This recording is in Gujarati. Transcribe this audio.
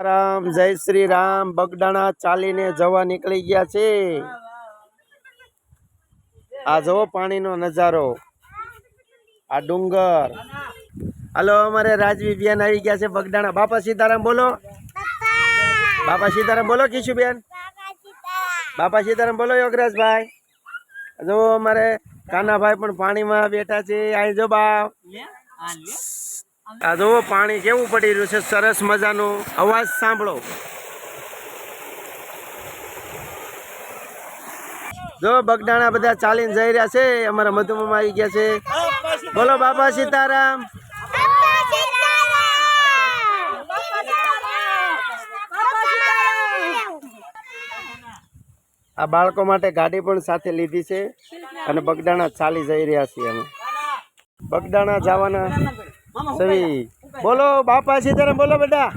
રામ, જય શ્રી રામ. બગડાણા ચાલીને જવા નીકળી ગયા છે. આ જોવો પાણીનો નજારો. આ ડુંગર. હાલો, અમારે રાજવી બેન આવી ગયા છે બગડાણા. બાપા સીતારામ બોલો. બાપા સીતારામ બોલો કિશુબેન બાપા સીતારામ બોલો, યોગરાજભાઈ. જો અમારે કાનાભાઈ પણ પાણીમાં બેઠા છે. અહીં જો બા આ જુઓ પાણી કેવું પડી રહ્યું છે? સરસ મજાનો. અવાજ સાંભળો. જો બગડાણા બધા ચાલીને જઈ રહ્યા છે. અમારા મધુમાં આવી ગયા છે. બોલો, બાપા સીતારામ. આ બાળકો માટે ગાડી પણ સાથે લીધી છે અને બગડાણા ચાલી જઈ રહ્યા છીએ અમે. બગડાણા જવાના. સવી બોલો બાપા સીતારામ બોલો બેટા.